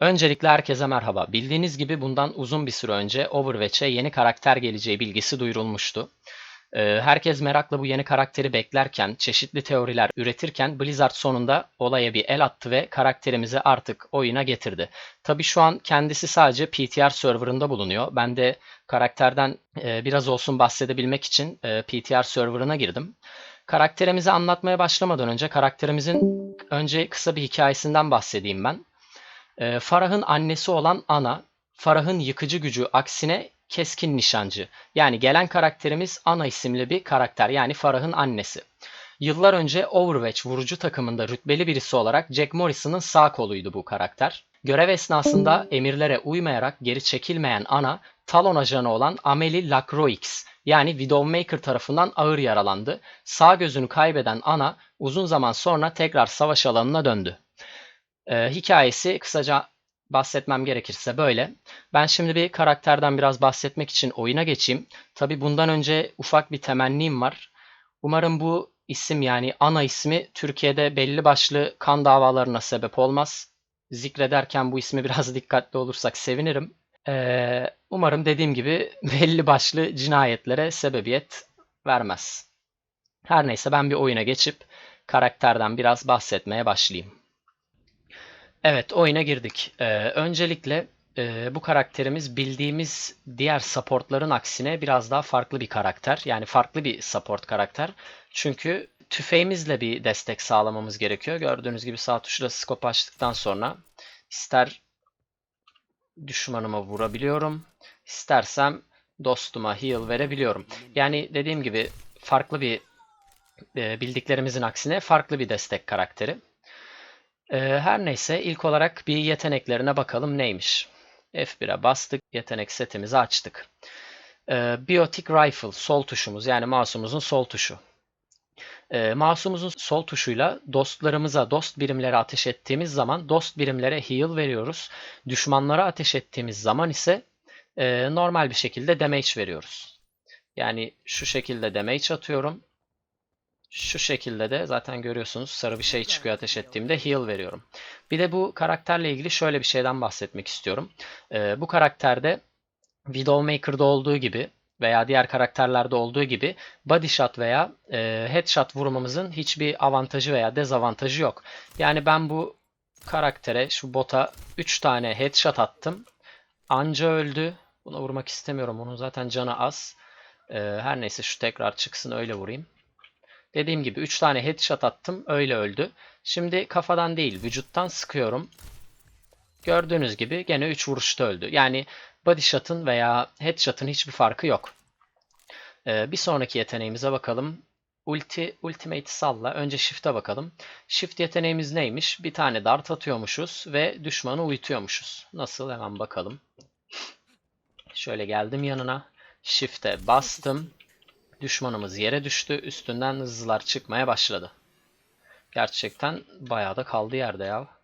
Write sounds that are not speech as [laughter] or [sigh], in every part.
Öncelikle herkese merhaba. Bildiğiniz gibi bundan uzun bir süre önce Overwatch'e yeni karakter geleceği bilgisi duyurulmuştu. Ee, herkes merakla bu yeni karakteri beklerken, çeşitli teoriler üretirken Blizzard sonunda olaya bir el attı ve karakterimizi artık oyuna getirdi. Tabii şu an kendisi sadece PTR serverında bulunuyor. Ben de karakterden e, biraz olsun bahsedebilmek için e, PTR serverına girdim. Karakterimizi anlatmaya başlamadan önce karakterimizin önce kısa bir hikayesinden bahsedeyim ben. Ee, Farah'ın annesi olan Ana, Farah'ın yıkıcı gücü aksine keskin nişancı. Yani gelen karakterimiz Ana isimli bir karakter yani Farah'ın annesi. Yıllar önce Overwatch vurucu takımında rütbeli birisi olarak Jack Morrison'ın sağ koluydu bu karakter. Görev esnasında emirlere uymayarak geri çekilmeyen Ana, Talon ajanı olan Amelie Lacroix yani Widowmaker tarafından ağır yaralandı. Sağ gözünü kaybeden Ana uzun zaman sonra tekrar savaş alanına döndü. Ee, hikayesi kısaca bahsetmem gerekirse böyle. Ben şimdi bir karakterden biraz bahsetmek için oyuna geçeyim. Tabi bundan önce ufak bir temennim var. Umarım bu isim yani ana ismi Türkiye'de belli başlı kan davalarına sebep olmaz. Zikrederken bu ismi biraz [laughs] dikkatli olursak sevinirim. Ee, umarım dediğim gibi [laughs] belli başlı cinayetlere sebebiyet vermez. Her neyse ben bir oyuna geçip karakterden biraz bahsetmeye başlayayım. Evet, oyuna girdik. Ee, öncelikle e, bu karakterimiz bildiğimiz diğer supportların aksine biraz daha farklı bir karakter. Yani farklı bir support karakter. Çünkü tüfeğimizle bir destek sağlamamız gerekiyor. Gördüğünüz gibi sağ tuşla scope açtıktan sonra ister düşmanıma vurabiliyorum, istersem dostuma heal verebiliyorum. Yani dediğim gibi farklı bir e, bildiklerimizin aksine farklı bir destek karakteri. Ee, her neyse ilk olarak bir yeteneklerine bakalım neymiş. F1'e bastık. Yetenek setimizi açtık. Ee, Biotic Rifle sol tuşumuz yani mouse'umuzun sol tuşu. Ee, mouse'umuzun sol tuşuyla dostlarımıza, dost birimlere ateş ettiğimiz zaman dost birimlere heal veriyoruz. Düşmanlara ateş ettiğimiz zaman ise e, normal bir şekilde damage veriyoruz. Yani şu şekilde damage atıyorum. Şu şekilde de zaten görüyorsunuz sarı bir şey çıkıyor ateş ettiğimde heal veriyorum. Bir de bu karakterle ilgili şöyle bir şeyden bahsetmek istiyorum. Ee, bu karakterde Widowmaker'da olduğu gibi veya diğer karakterlerde olduğu gibi body shot veya e, headshot vurmamızın hiçbir avantajı veya dezavantajı yok. Yani ben bu karaktere şu bota 3 tane headshot attım. Anca öldü. Buna vurmak istemiyorum. Onun zaten canı az. Ee, her neyse şu tekrar çıksın öyle vurayım. Dediğim gibi 3 tane headshot attım. Öyle öldü. Şimdi kafadan değil vücuttan sıkıyorum. Gördüğünüz gibi gene 3 vuruşta öldü. Yani body shot'ın veya headshot'ın hiçbir farkı yok. Ee, bir sonraki yeteneğimize bakalım. Ulti, ultimate salla. Önce shift'e bakalım. Shift yeteneğimiz neymiş? Bir tane dart atıyormuşuz ve düşmanı uyutuyormuşuz. Nasıl? Hemen bakalım. Şöyle geldim yanına. Shift'e bastım. Düşmanımız yere düştü. Üstünden hızlılar çıkmaya başladı. Gerçekten bayağı da kaldı yerde ya.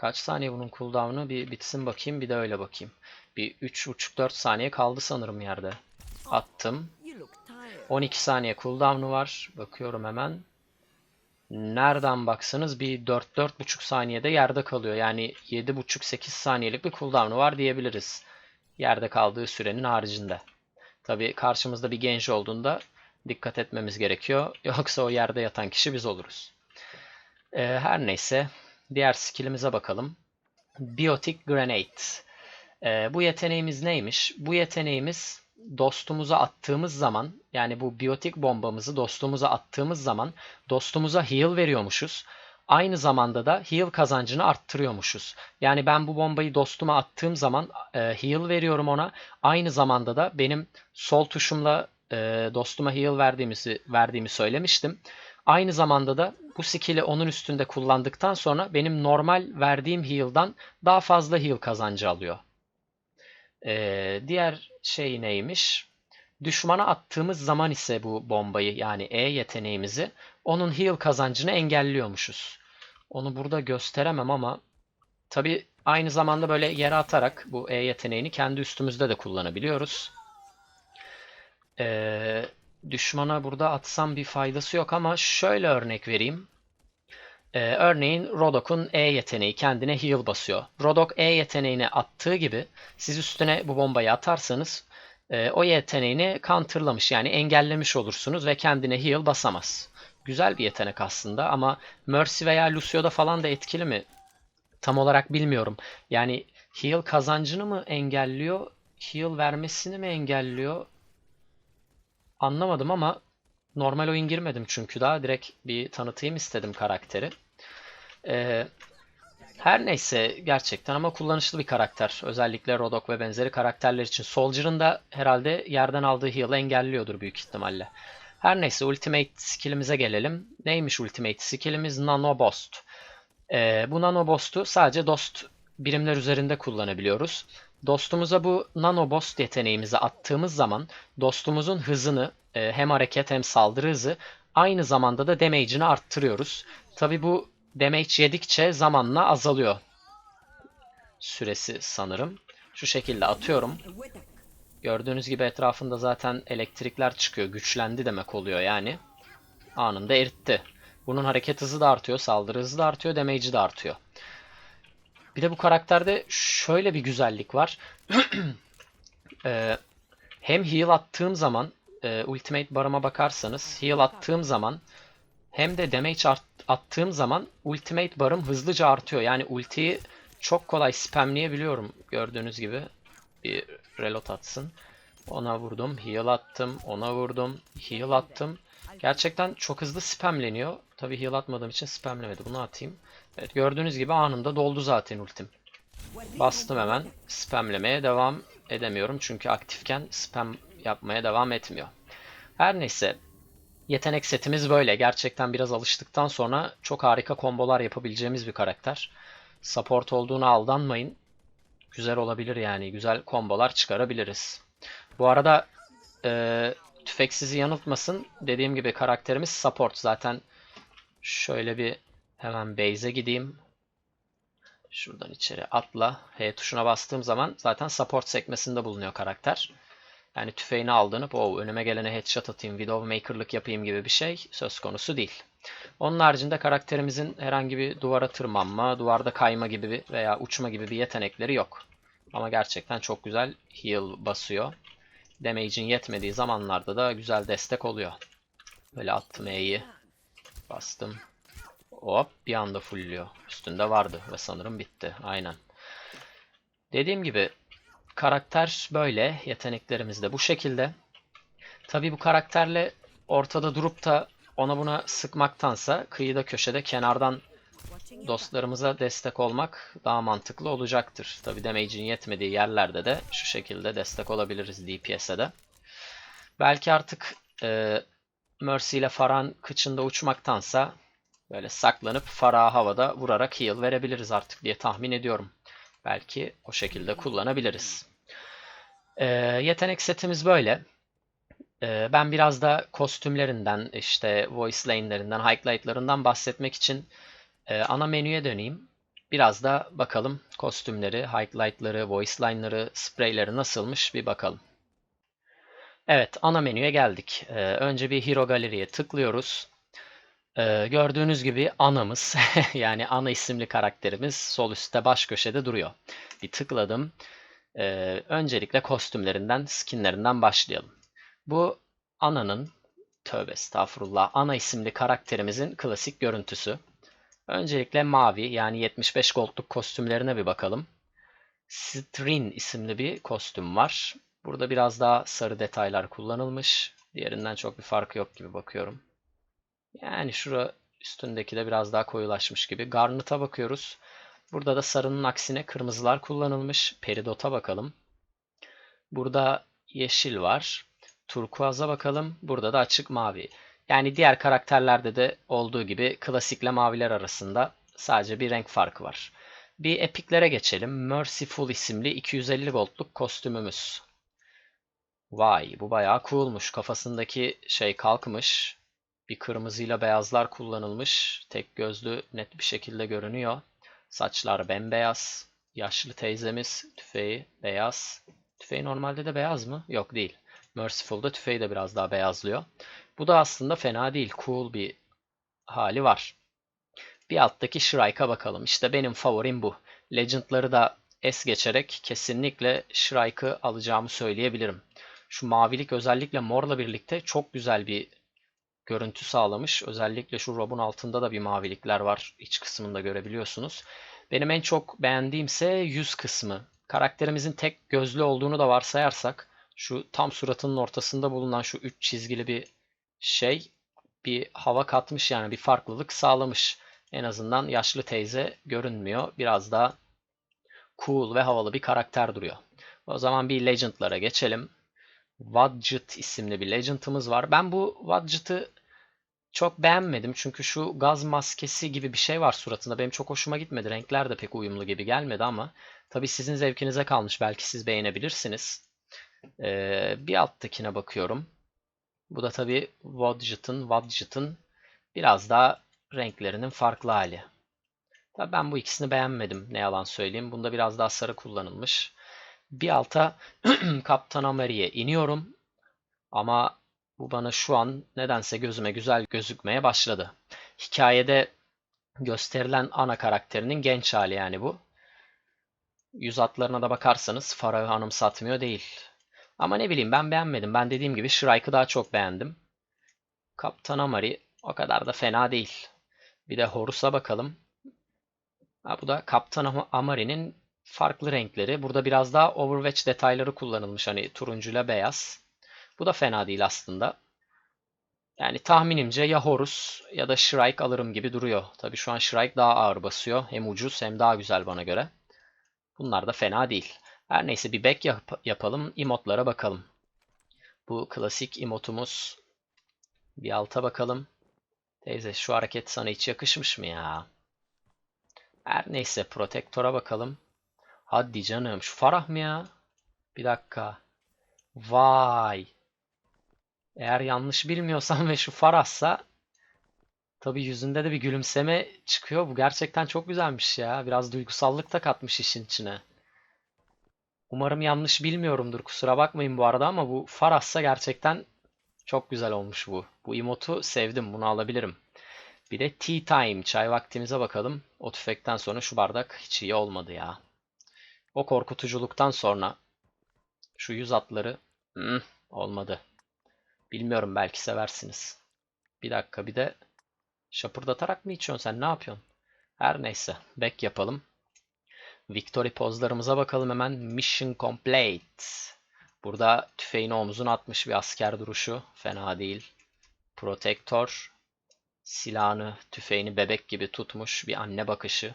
Kaç saniye bunun cooldown'u bir bitsin bakayım bir de öyle bakayım. Bir 3,5-4 saniye kaldı sanırım yerde. Attım. 12 saniye cooldown'u var. Bakıyorum hemen. Nereden baksanız bir 4-4,5 saniyede yerde kalıyor. Yani 7,5-8 saniyelik bir cooldown'u var diyebiliriz. Yerde kaldığı sürenin haricinde. Tabi karşımızda bir genç olduğunda dikkat etmemiz gerekiyor. [laughs] Yoksa o yerde yatan kişi biz oluruz. Ee, her neyse diğer skillimize bakalım. Biotic Grenade. Ee, bu yeteneğimiz neymiş? Bu yeteneğimiz dostumuza attığımız zaman yani bu biyotik bombamızı dostumuza attığımız zaman dostumuza heal veriyormuşuz. Aynı zamanda da heal kazancını arttırıyormuşuz. Yani ben bu bombayı dostuma attığım zaman e, heal veriyorum ona. Aynı zamanda da benim sol tuşumla e, dostuma heal verdiğimizi verdiğimi söylemiştim. Aynı zamanda da bu skill'i onun üstünde kullandıktan sonra benim normal verdiğim heal'dan daha fazla heal kazancı alıyor. E, diğer şey neymiş? Düşmana attığımız zaman ise bu bombayı yani E yeteneğimizi onun heal kazancını engelliyormuşuz. Onu burada gösteremem ama tabi aynı zamanda böyle yere atarak bu E yeteneğini kendi üstümüzde de kullanabiliyoruz. Ee, düşmana burada atsam bir faydası yok ama şöyle örnek vereyim. Ee, örneğin Rodok'un E yeteneği kendine heal basıyor. Rodok E yeteneğini attığı gibi siz üstüne bu bombayı atarsanız e, o yeteneğini counterlamış yani engellemiş olursunuz ve kendine heal basamaz. Güzel bir yetenek aslında ama Mercy veya Lucio'da falan da etkili mi? Tam olarak bilmiyorum. Yani heal kazancını mı engelliyor, heal vermesini mi engelliyor? Anlamadım ama normal oyun girmedim çünkü daha direkt bir tanıtayım istedim karakteri. Ee, her neyse gerçekten ama kullanışlı bir karakter. Özellikle Rodok ve benzeri karakterler için. Soldier'ın da herhalde yerden aldığı heal'ı engelliyordur büyük ihtimalle. Her neyse ultimate skill'imize gelelim. Neymiş ultimate skill'imiz? Nano Boost. Ee, bu Nano Boost'u sadece dost birimler üzerinde kullanabiliyoruz. Dostumuza bu Nano Boost yeteneğimizi attığımız zaman dostumuzun hızını e, hem hareket hem saldırı hızı aynı zamanda da damage'ini arttırıyoruz. Tabi bu damage yedikçe zamanla azalıyor süresi sanırım. Şu şekilde atıyorum. Gördüğünüz gibi etrafında zaten elektrikler çıkıyor. Güçlendi demek oluyor yani. Anında eritti. Bunun hareket hızı da artıyor, saldırı hızı da artıyor, damage'i de artıyor. Bir de bu karakterde şöyle bir güzellik var. [clears throat] ee, hem heal attığım zaman, e, ultimate barıma bakarsanız, heal attığım zaman hem de damage art, attığım zaman ultimate barım hızlıca artıyor. Yani ultiyi çok kolay spamleyebiliyorum gördüğünüz gibi. Bir reload atsın. Ona vurdum, heal attım, ona vurdum, heal attım. Gerçekten çok hızlı spamleniyor. Tabi heal atmadığım için spamlemedi. Bunu atayım. Evet gördüğünüz gibi anında doldu zaten ultim. Bastım hemen. Spamlemeye devam edemiyorum. Çünkü aktifken spam yapmaya devam etmiyor. Her neyse. Yetenek setimiz böyle. Gerçekten biraz alıştıktan sonra çok harika kombolar yapabileceğimiz bir karakter. Support olduğuna aldanmayın. Güzel olabilir yani. Güzel kombolar çıkarabiliriz. Bu arada e, tüfek sizi yanıltmasın. Dediğim gibi karakterimiz support. Zaten şöyle bir hemen base'e gideyim. Şuradan içeri atla. H tuşuna bastığım zaman zaten support sekmesinde bulunuyor karakter. Yani tüfeğini aldırıp o önüme gelene headshot atayım, Widowmaker'lık yapayım gibi bir şey söz konusu değil. Onun haricinde karakterimizin herhangi bir duvara tırmanma, duvarda kayma gibi veya uçma gibi bir yetenekleri yok. Ama gerçekten çok güzel heal basıyor. Damage'in yetmediği zamanlarda da güzel destek oluyor. Böyle attım E'yi. Bastım. Hop bir anda fullüyor. Üstünde vardı ve sanırım bitti. Aynen. Dediğim gibi karakter böyle. Yeteneklerimiz de bu şekilde. Tabi bu karakterle ortada durup da ona buna sıkmaktansa kıyıda köşede kenardan dostlarımıza destek olmak daha mantıklı olacaktır. Tabi damage'in yetmediği yerlerde de şu şekilde destek olabiliriz DPS'e de. Belki artık e, Mercy ile Farhan kıçında uçmaktansa böyle saklanıp Farah'a havada vurarak heal verebiliriz artık diye tahmin ediyorum. Belki o şekilde kullanabiliriz. E, yetenek setimiz böyle. E, ben biraz da kostümlerinden, işte voice lane'lerinden, highlight'larından bahsetmek için ee, ana menüye döneyim. Biraz da bakalım kostümleri, highlight'ları, voice line'ları, sprayleri nasılmış bir bakalım. Evet ana menüye geldik. Ee, önce bir Hero Gallery'ye tıklıyoruz. Ee, gördüğünüz gibi anamız [laughs] yani ana isimli karakterimiz sol üstte baş köşede duruyor. Bir tıkladım. Ee, öncelikle kostümlerinden, skinlerinden başlayalım. Bu ananın, tövbe estağfurullah, ana isimli karakterimizin klasik görüntüsü. Öncelikle mavi yani 75 goldluk kostümlerine bir bakalım. Strin isimli bir kostüm var. Burada biraz daha sarı detaylar kullanılmış. Diğerinden çok bir farkı yok gibi bakıyorum. Yani şura üstündeki de biraz daha koyulaşmış gibi. Garnet'a bakıyoruz. Burada da sarının aksine kırmızılar kullanılmış. Peridot'a bakalım. Burada yeşil var. Turkuaz'a bakalım. Burada da açık mavi. Yani diğer karakterlerde de olduğu gibi klasikle maviler arasında sadece bir renk farkı var. Bir epiklere geçelim. Merciful isimli 250 goldluk kostümümüz. Vay bu bayağı coolmuş. Kafasındaki şey kalkmış. Bir kırmızıyla beyazlar kullanılmış. Tek gözlü net bir şekilde görünüyor. Saçlar bembeyaz. Yaşlı teyzemiz tüfeği beyaz. Tüfeği normalde de beyaz mı? Yok değil. Merciful'da tüfeği de biraz daha beyazlıyor. Bu da aslında fena değil. Cool bir hali var. Bir alttaki Shrike'a bakalım. İşte benim favorim bu. Legend'ları da es geçerek kesinlikle Shrike'ı alacağımı söyleyebilirim. Şu mavilik özellikle morla birlikte çok güzel bir görüntü sağlamış. Özellikle şu robun altında da bir mavilikler var. İç kısmında görebiliyorsunuz. Benim en çok beğendiğimse yüz kısmı. Karakterimizin tek gözlü olduğunu da varsayarsak şu tam suratının ortasında bulunan şu üç çizgili bir şey bir hava katmış yani bir farklılık sağlamış. En azından yaşlı teyze görünmüyor. Biraz daha cool ve havalı bir karakter duruyor. O zaman bir Legend'lara geçelim. Wadget isimli bir Legend'ımız var. Ben bu Wadget'ı çok beğenmedim çünkü şu gaz maskesi gibi bir şey var suratında. Benim çok hoşuma gitmedi. Renkler de pek uyumlu gibi gelmedi ama tabii sizin zevkinize kalmış. Belki siz beğenebilirsiniz. Ee, bir alttakine bakıyorum. Bu da tabii Wadget'ın Wadget'ın biraz daha renklerinin farklı hali. Tabii ben bu ikisini beğenmedim ne yalan söyleyeyim. Bunda biraz daha sarı kullanılmış. Bir alta [clears throat] Kaptan Ameri'ye iniyorum. Ama bu bana şu an nedense gözüme güzel gözükmeye başladı. Hikayede gösterilen ana karakterinin genç hali yani bu. Yüz hatlarına da bakarsanız Farah'ı anımsatmıyor değil. Ama ne bileyim ben beğenmedim. Ben dediğim gibi Shrike'ı daha çok beğendim. Kaptan Amari o kadar da fena değil. Bir de Horus'a bakalım. Ha, bu da Kaptan Amari'nin farklı renkleri. Burada biraz daha Overwatch detayları kullanılmış. Hani turuncuyla beyaz. Bu da fena değil aslında. Yani tahminimce ya Horus ya da Shrike alırım gibi duruyor. Tabi şu an Shrike daha ağır basıyor. Hem ucuz hem daha güzel bana göre. Bunlar da fena değil. Her neyse bir back yap yapalım. Emotlara bakalım. Bu klasik emotumuz. Bir alta bakalım. Teyze şu hareket sana hiç yakışmış mı ya? Her neyse protektora bakalım. Hadi canım şu Farah mı ya? Bir dakika. Vay. Eğer yanlış bilmiyorsam [laughs] ve şu Farah'sa tabii yüzünde de bir gülümseme çıkıyor. Bu gerçekten çok güzelmiş ya. Biraz duygusallık da katmış işin içine. Umarım yanlış bilmiyorumdur. Kusura bakmayın bu arada ama bu Farah'sa gerçekten çok güzel olmuş bu. Bu emotu sevdim. Bunu alabilirim. Bir de tea time. Çay vaktimize bakalım. O tüfekten sonra şu bardak hiç iyi olmadı ya. O korkutuculuktan sonra şu yüz atları hmm, olmadı. Bilmiyorum belki seversiniz. Bir dakika bir de şapırdatarak mı içiyorsun sen ne yapıyorsun? Her neyse back yapalım. Victory pozlarımıza bakalım hemen. Mission complete. Burada tüfeğini omzuna atmış bir asker duruşu. Fena değil. Protector. Silahını, tüfeğini bebek gibi tutmuş bir anne bakışı.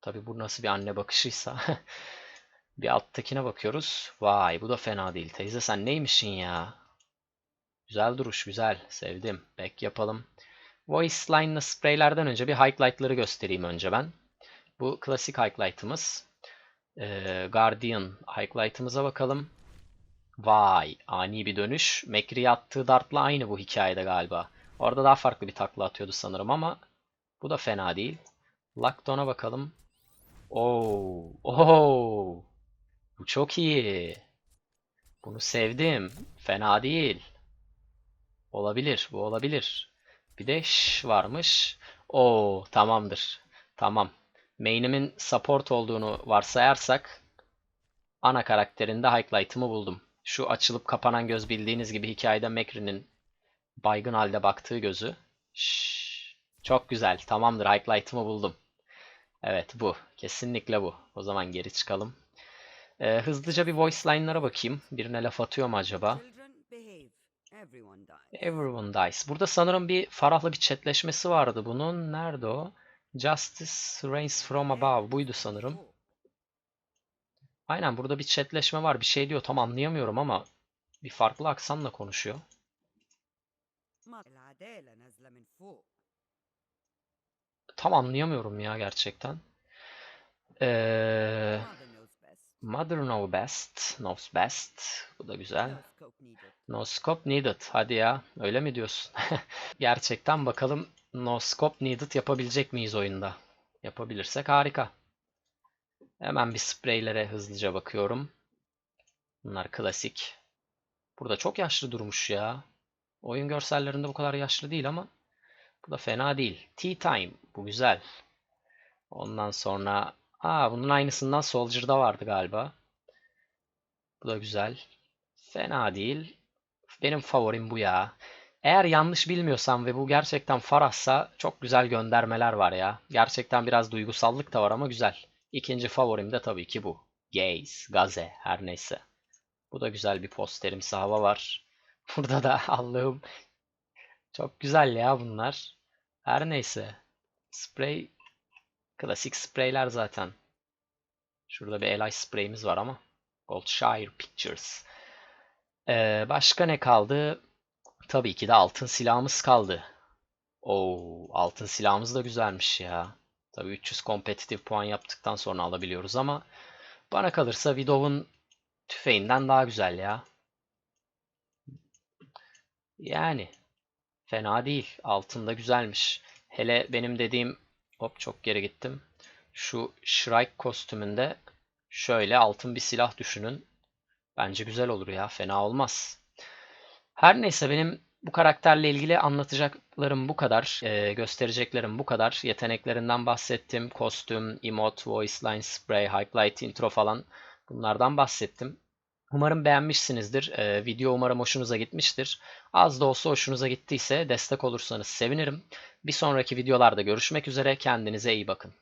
Tabi bu nasıl bir anne bakışıysa. [laughs] bir alttakine bakıyoruz. Vay bu da fena değil. Teyze sen neymişsin ya? Güzel duruş güzel. Sevdim. Back yapalım. Voice line'lı spreylerden önce bir highlight'ları göstereyim önce ben. Bu klasik highlight'ımız. Ee, Guardian highlight'ımıza bakalım. Vay ani bir dönüş. Mekri'ye attığı dartla aynı bu hikayede galiba. Orada daha farklı bir takla atıyordu sanırım ama bu da fena değil. Lockdown'a bakalım. Oo, oo. Bu çok iyi. Bunu sevdim. Fena değil. Olabilir. Bu olabilir. Bir de varmış. Oo, tamamdır. Tamam. Main'imin support olduğunu varsayarsak ana karakterinde highlight'ımı buldum. Şu açılıp kapanan göz bildiğiniz gibi hikayede Mekri'nin baygın halde baktığı gözü. Şş, çok güzel. Tamamdır. Highlight'ımı buldum. Evet bu. Kesinlikle bu. O zaman geri çıkalım. Ee, hızlıca bir voice line'lara bakayım. Birine laf atıyor mu acaba? Everyone dies. Burada sanırım bir Farah'la bir chatleşmesi vardı bunun. Nerede o? Justice reigns from above. Buydu sanırım. Aynen burada bir chatleşme var. Bir şey diyor. Tam anlayamıyorum ama bir farklı aksanla konuşuyor. Tam anlayamıyorum ya gerçekten. Ee, Mother know best. Knows best. Bu da güzel. No scope needed. Hadi ya. Öyle mi diyorsun? [laughs] Gerçekten bakalım no scope needed yapabilecek miyiz oyunda? Yapabilirsek harika. Hemen bir spreylere hızlıca bakıyorum. Bunlar klasik. Burada çok yaşlı durmuş ya. Oyun görsellerinde bu kadar yaşlı değil ama Bu da fena değil. Tea Time. Bu güzel. Ondan sonra Aa bunun aynısından Soldier'da vardı galiba. Bu da güzel. Fena değil. Benim favorim bu ya. Eğer yanlış bilmiyorsam ve bu gerçekten Farah'sa çok güzel göndermeler var ya. Gerçekten biraz duygusallık da var ama güzel. İkinci favorim de tabii ki bu. Gaze, Gaze her neyse. Bu da güzel bir posterimsi hava var. [laughs] Burada da Allah'ım çok güzel ya bunlar. Her neyse. Spray klasik spreyler zaten. Şurada bir Eli spreyimiz var ama. Goldshire Pictures. Ee, başka ne kaldı? Tabii ki de altın silahımız kaldı. Oo, altın silahımız da güzelmiş ya. Tabii 300 kompetitif puan yaptıktan sonra alabiliyoruz ama bana kalırsa Widow'un tüfeğinden daha güzel ya. Yani fena değil. Altın da güzelmiş. Hele benim dediğim hop çok geri gittim. Şu Shrike kostümünde şöyle altın bir silah düşünün. Bence güzel olur ya. Fena olmaz. Her neyse benim bu karakterle ilgili anlatacaklarım bu kadar. Ee, göstereceklerim bu kadar. Yeteneklerinden bahsettim. Kostüm, emote, voice line, spray, highlight, intro falan bunlardan bahsettim. Umarım beğenmişsinizdir. Ee, video umarım hoşunuza gitmiştir. Az da olsa hoşunuza gittiyse destek olursanız sevinirim. Bir sonraki videolarda görüşmek üzere. Kendinize iyi bakın.